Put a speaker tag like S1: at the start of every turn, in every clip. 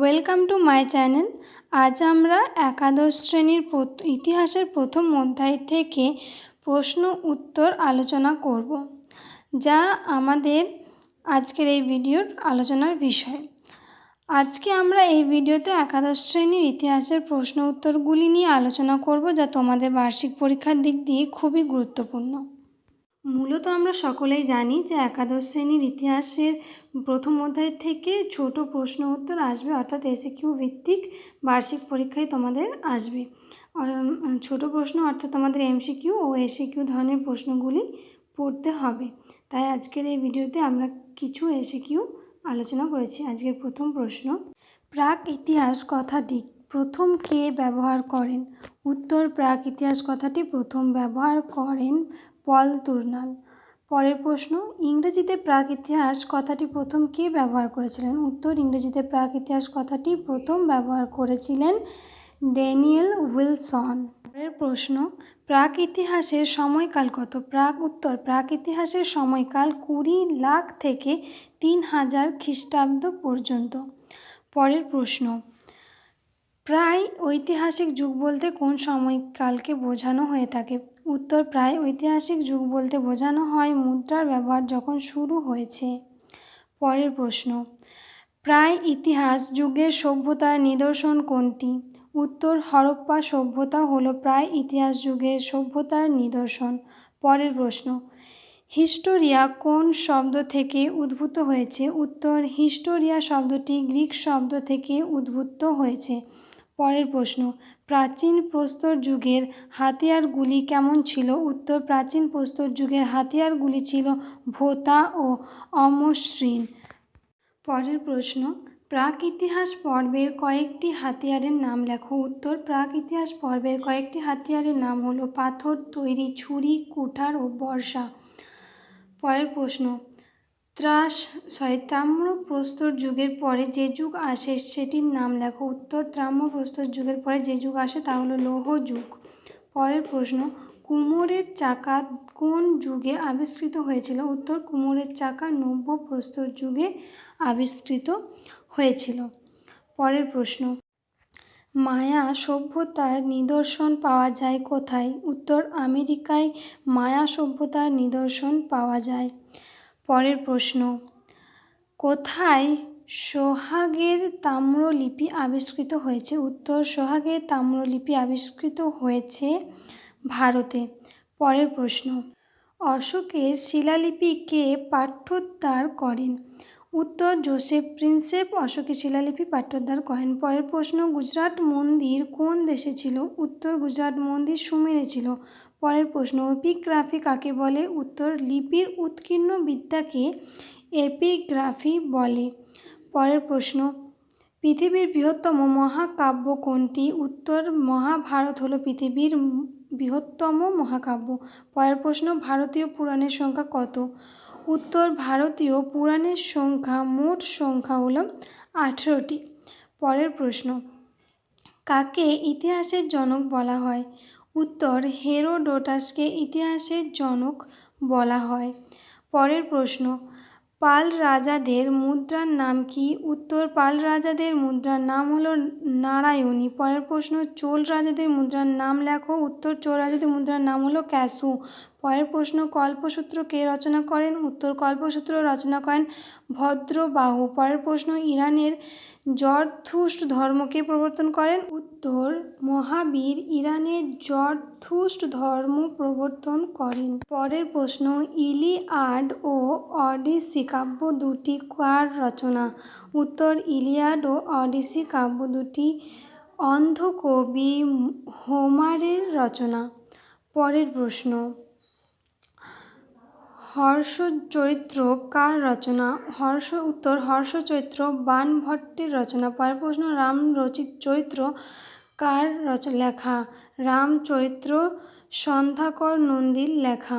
S1: Welcome to my channel আজ আমরা একাদশ শ্রেণির ইতিহাসের প্রথম অধ্যায় থেকে প্রশ্ন উত্তর আলোচনা করব, যা আমাদের আজকের এই ভিডিওর আলোচনার বিষয়। আজকে আমরা এই ভিডিওতে একাদশ শ্রেণির ইতিহাসের প্রশ্ন উত্তরগুলি নিয়ে আলোচনা করব, যা তোমাদের বার্ষিক পরীক্ষার দিক দিয়ে খুবই গুরুত্বপূর্ণ। মূলত আমরা সকলেই জানি যে একাদশ শ্রেণির ইতিহাসের প্রথম অধ্যায় থেকে ছোট প্রশ্ন উত্তর আসবে, অর্থাৎ এসিকিউ ভিত্তিক বার্ষিক পরীক্ষায় তোমাদের আসবে। ছোট প্রশ্ন, অর্থাৎ তোমাদের এমসিকিউ ও এসিকিউ ধরনের প্রশ্নগুলি পড়তে হবে। তাই আজকের এই ভিডিওতে আমরা কিছু এসিকিউ আলোচনা করেছি। আজকের প্রথম প্রশ্ন, প্রাক ইতিহাস কথাটি প্রথম কে ব্যবহার করেন? উত্তর, প্রাক ইতিহাস কথাটি প্রথম ব্যবহার করেন পল তুর্নাল। পরের প্রশ্ন, ইংরেজিতে প্রাক ইতিহাস কথাটি প্রথম কে ব্যবহার করেছিলেন? উত্তর, ইংরেজিতে প্রাক ইতিহাস কথাটি প্রথম ব্যবহার করেছিলেন ড্যানিয়েল উইলসন। পরের প্রশ্ন প্রাক ইতিহাসের সময়কাল কত? প্রাক উত্তর প্রাক ইতিহাসের সময়কাল কুড়ি লাখ থেকে তিন হাজার খ্রিস্টাব্দ পর্যন্ত। পরের প্রশ্ন প্রায় ঐতিহাসিক যুগ বলতে কোন সময়কালকে বোঝানো হয়ে থাকে? উত্তর, প্রায় ঐতিহাসিক যুগ বলতে বোঝানো হয় মুদ্রার ব্যবহার যখন শুরু হয়েছে। পরের প্রশ্ন, প্রায় ইতিহাস যুগের সভ্যতার নিদর্শন কোনটি? উত্তর, হরপ্পা সভ্যতা হলো প্রায় ইতিহাস যুগের সভ্যতার নিদর্শন। পরের প্রশ্ন, হিস্টোরিয়া কোন শব্দ থেকে উদ্ভূত হয়েছে? উত্তর, হিস্টোরিয়া শব্দটি গ্রিক শব্দ থেকে উদ্ভূত হয়েছে। পরের প্রশ্ন, প্রাচীন প্রস্তর যুগের হাতিয়ারগুলি কেমন ছিল? উত্তর, প্রাচীন প্রস্তর যুগের হাতিয়ারগুলি ছিল ভোতা ও অমসৃণ। পরের প্রশ্ন, প্রাক ইতিহাস পর্বের কয়েকটি হাতিয়ারের নাম লেখো। উত্তর, প্রাক ইতিহাস পর্বের কয়েকটি হাতিয়ারের নাম হলো পাথর তৈরি, ছুরি, কুঠার ও বর্ষা। পরের প্রশ্ন ত্রাস সরি তাম্র প্রস্তর যুগের পরে যে যুগ আসে সেটির নাম লেখো। উত্তর তাম্র প্রস্তর যুগের পরে যে যুগ আসে তা হলো লৌহ যুগ। পরের প্রশ্ন, কুমোরের চাকা কোন যুগে আবিষ্কৃত হয়েছিল? উত্তর, কুমোরের চাকা নব্য প্রস্তর যুগে আবিষ্কৃত হয়েছিল। পরের প্রশ্ন, মায়া সভ্যতার নিদর্শন পাওয়া যায় কোথায়? উত্তর, আমেরিকায় মায়া সভ্যতার নিদর্শন পাওয়া যায়। পরের প্রশ্ন। কোথায় সোহাগের তাম্রলিপি আবিষ্কৃত হয়েছে? উত্তর, সোহাগের তাম্রলিপি আবিষ্কৃত হয়েছে ভারতে। পরের প্রশ্ন, অশোকের শিলালিপি কে পাঠ্যোদ্ধার করেন? উত্তর, জোসেফ প্রিন্সেপ অশোকের শিলালিপি পাঠ্যোদ্ধার করেন। পরের প্রশ্ন, গুজরাট মন্দির কোন দেশে ছিল? উত্তর, গুজরাট মন্দির সুমেরে ছিল। পরের প্রশ্ন এপিগ্রাফি কাকে বলে? উত্তর, লিপির উৎকীর্ণ বিদ্যাকে এপিগ্রাফি বলে। পরের প্রশ্ন, পৃথিবীর বৃহত্তম মহাকাব্য কোনটি? উত্তর, মহাভারত হলো পৃথিবীর বৃহত্তম মহাকাব্য। পরের প্রশ্ন, ভারতীয় পুরাণের সংখ্যা কত? উত্তর, ভারতীয় পুরাণের সংখ্যা, মোট সংখ্যা হলো আঠেরোটি। পরের প্রশ্ন, কাকে ইতিহাসের জনক বলা হয়? উত্তর হেরোডোটাসকে ইতিহাসের জনক বলা হয়। পরের প্রশ্ন পাল রাজাদের মুদ্রার নাম কি? উত্তর পাল রাজাদের মুদ্রার নাম হলো নারায়ণী। পরের প্রশ্ন চোল রাজাদের মুদ্রার নাম লেখো। উত্তর চোল রাজাদের মুদ্রার নাম হলো ক্যাসু। পরের প্রশ্ন কল্পসূত্র কে রচনা করেন। উত্তর, কল্পসূত্র রচনা করেন ভদ্রবাহু। পরের প্রশ্ন, ইরানের জরথুস্ট ধর্মকে প্রবর্তন করেন। উত্তর, মহাবীর ইরানের জরথুস্ট ধর্ম প্রবর্তন করেন। পরের প্রশ্ন, ইলিয়াড ও অডিসি কাব্য দুটি কার রচনা? উত্তর, ইলিয়াড ও অডিসি কাব্য দুটি অন্ধকবি হোমারের রচনা। পরের প্রশ্ন হর্ষ চরিত্র কার রচনা? হর্ষ উত্তর হর্ষ চরিত্র বাণভট্টের রচনা। পরের প্রশ্ন, রাম রচিত চরিত্র কার রচ, লেখা? রামচরিত্র সন্ধ্যাকর নন্দীর লেখা।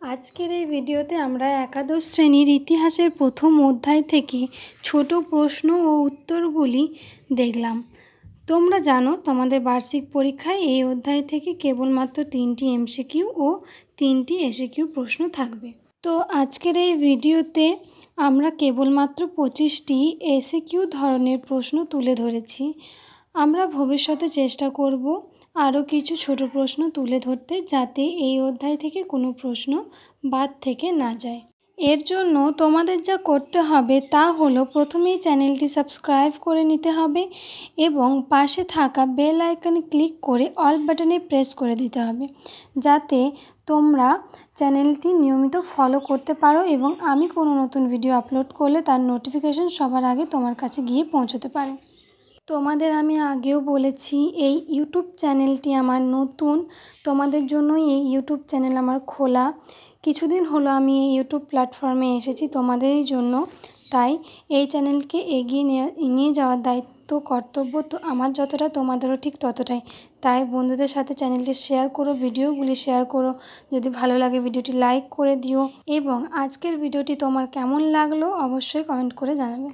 S1: আজকের এই ভিডিওতে আমরা একাদশ শ্রেণির ইতিহাসের প্রথম অধ্যায় থেকে ছোট প্রশ্ন ও উত্তরগুলি দেখলাম। তোমরা জানো, তোমাদের বার্ষিক পরীক্ষায় এই অধ্যায় থেকে কেবলমাত্র তিনটি এমসিকিউ ও তিনটি এসিকিউ প্রশ্ন থাকবে। তো আজকের এই ভিডিওতে আমরা কেবলমাত্র পঁচিশটি এসে কিউ ধরনের প্রশ্ন তুলে ধরেছি। আমরা ভবিষ্যতে চেষ্টা করব আরও কিছু ছোট প্রশ্ন তুলে ধরতে যাতে এই অধ্যায় থেকে কোনো প্রশ্ন বাদ থেকে না যায়। এর জন্য তোমাদের যা করতে হবে তা হলো প্রথমেই চ্যানেলটি সাবস্ক্রাইব করে নিতে হবে এবং পাশে থাকা বেল আইকনে ক্লিক করে অল বাটনে প্রেস করে দিতে হবে। যাতে তোমরা চ্যানেলটি নিয়মিত ফলো করতে পারো এবং আমি কোনো নতুন ভিডিও আপলোড করলে তার নোটিফিকেশন সবার আগে তোমার কাছে গিয়ে পৌঁছতে পারে। তোমাদের আমি আগেও বলেছি, এই ইউটিউব চ্যানেলটি আমার নতুন। তোমাদের জন্যই এই ইউটিউব চ্যানেল আমার খোলা। কিছুদিন হলো আমি এই ইউটিউব প্ল্যাটফর্মে এসেছি তোমাদেরই জন্য। তাই এই চ্যানেলকে এগিয়ে নিয়ে যাওয়ার দায়িত্ব, কর্তব্য তো আমার যতটা, তোমাদেরও ঠিক ততটাই। তাই বন্ধুদের সাথে চ্যানেলটি শেয়ার করো, ভিডিওগুলি শেয়ার করো। যদি ভালো লাগে ভিডিওটি লাইক করে দিও। এবং আজকের ভিডিওটি তোমার কেমন লাগল অবশ্যই কমেন্ট করে জানাবে।